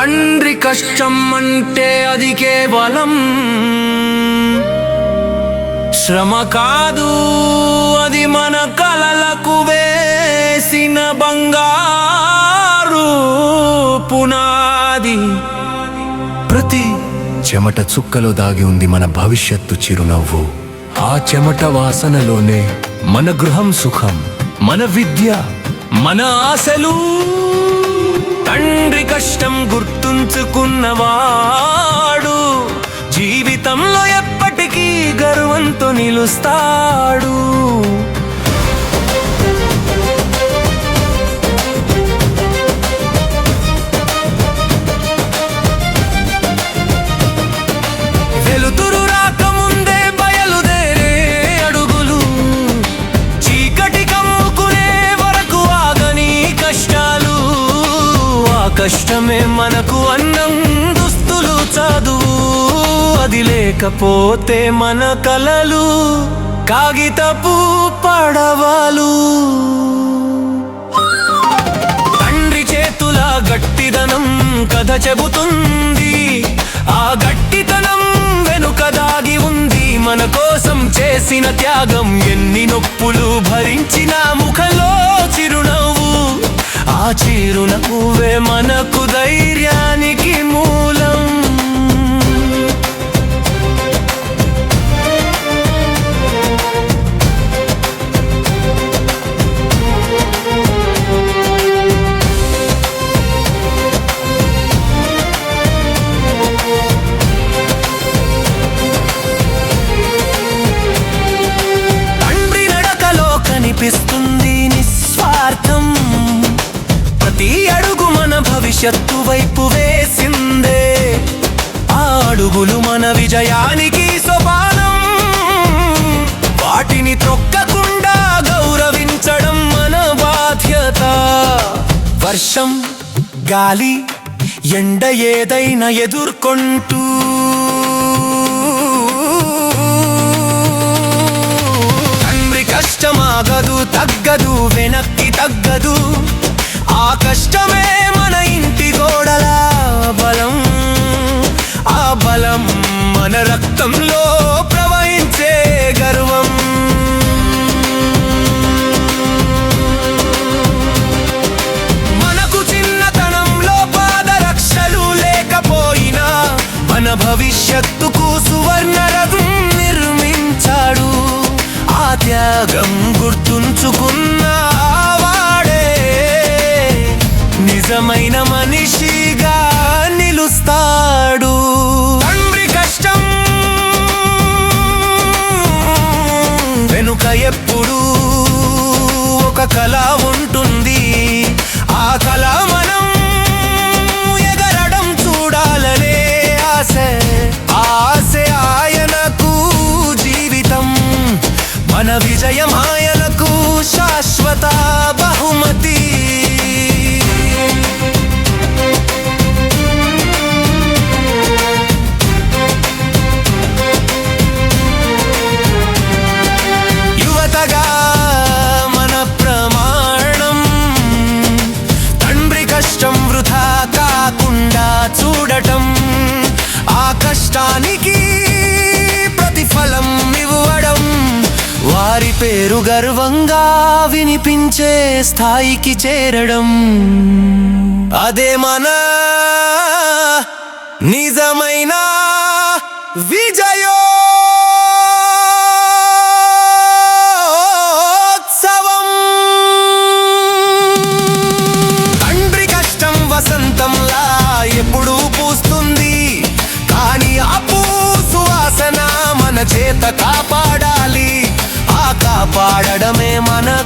కష్టం అంటే అది కేవలం శ్రమ కాదు అది మన కలలకు వేసిన బంగారు పునాది. ప్రతి చెమట చుక్కలో దాగి ఉంది మన భవిష్యత్తు చిరునవ్వు. ఆ చెమట వాసనలోనే మన గృహం సుఖం మన విద్య మన ఆశలు. తండ్రి కష్టం గుర్తుంచుకున్నవాడు జీవితంలో ఎప్పటికీ గర్వంతో నిలుస్తాడు. మనకు అన్నం దుస్తులు చదువు అది లేకపోతే మన కలలు కాగితపు పడవలు. తండ్రి చేతుల గట్టిదనం కథ చెబుతుంది. ఆ గట్టితనం వెనుక దాగి ఉంది. మన కోసం చేసిన త్యాగం ఎన్ని నొప్పులు భరించిన ముఖలో చిరునవ్వు. ఆ చిరునవ్వే మనకు ధైర్యానికి భవిష్యత్తు వైపు వేసిందే. ఆ అడుగులు మన విజయానికి సోపానం. వాటిని త్రొక్కకుండా గౌరవించడం మన బాధ్యత. వర్షం గాలి ఎండ ఏదైనా ఎదుర్కొంటూ. తండ్రి కష్టమాగదు తగ్గదు వెనక్కి తగ్గదు. ఆ కష్టమే త్యాగం గుర్తుంచుకున్న వాడే. నిజమైన మన విజయం పేరు గర్వంగా వినిపించే స్థాయికి చేరడం. అదే మన నిజమైన విజయోత్సవం. తండ్రి విజయో వసంతంలా ఎప్పుడూ పూస్తుంది. కానీ ఆ పూసు వాసన మన చేత mana